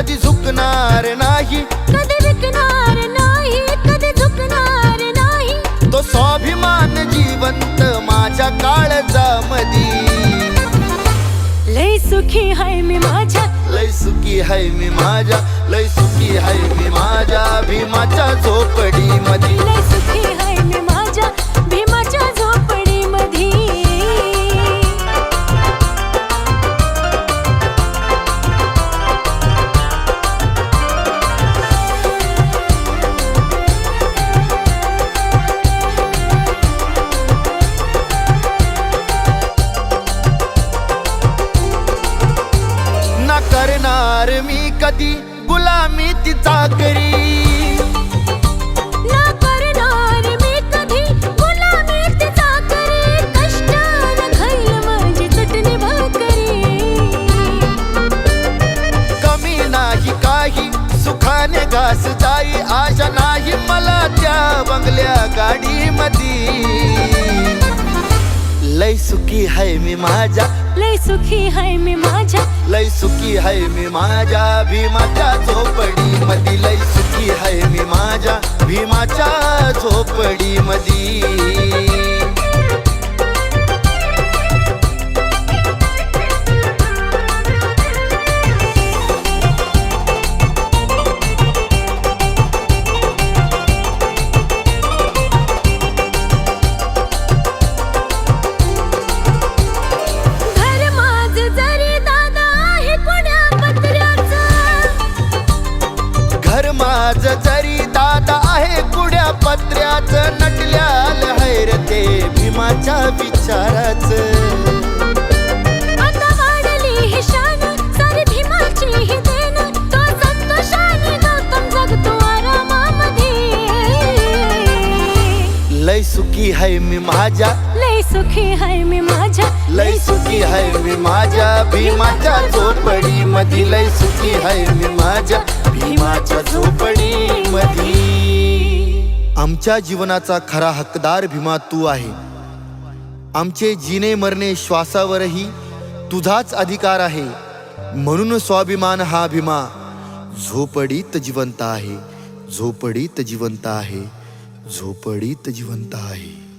कधी झुकणार नाही. कधी विकणार नाही कधी झुकणार नाही. तो स्वाभिमान जिवंत माझ्या काळजामधी लय सुखी हाय मी माझ्या. लय सुखी हाय मी माझ्या लय सुखी हाय मी माझ्या. भीमाच्या झोपडी करणार मी कधी? गुलामी तिचा करी. सुखाने घास जाई. आशा नाही मला त्या बंगल्या गाडी लय सुखी हाय मी माझ्या. लय सुखी हाय मी माझ्या. लय सुखी हाय मी माझ्या. भीमाच्या झोपडी मधी लय सुखी हाय मी माझ्या. भीमाच्या झोपडी मधी सुखी हाय मी माझ्या. लय सुखी हाय मी माझ्या. लय सुखी हाय मी माझ्या. भीमाच्या झोपडी मधी लय सुखी हाय मी माझ्या. भीमाच्या झोपडी मधी. आमच्या जीवनाचा खरा हकदार भीमा तू आहे. आमचे जिने मरणे श्वासावरही तुझाच अधिकार आहे. म्हणून स्वाभिमान हा भीमा. झोपडीत जिवंत आहे. झोपडीत जिवंत आहे. झोपडीत जिवंत आहे.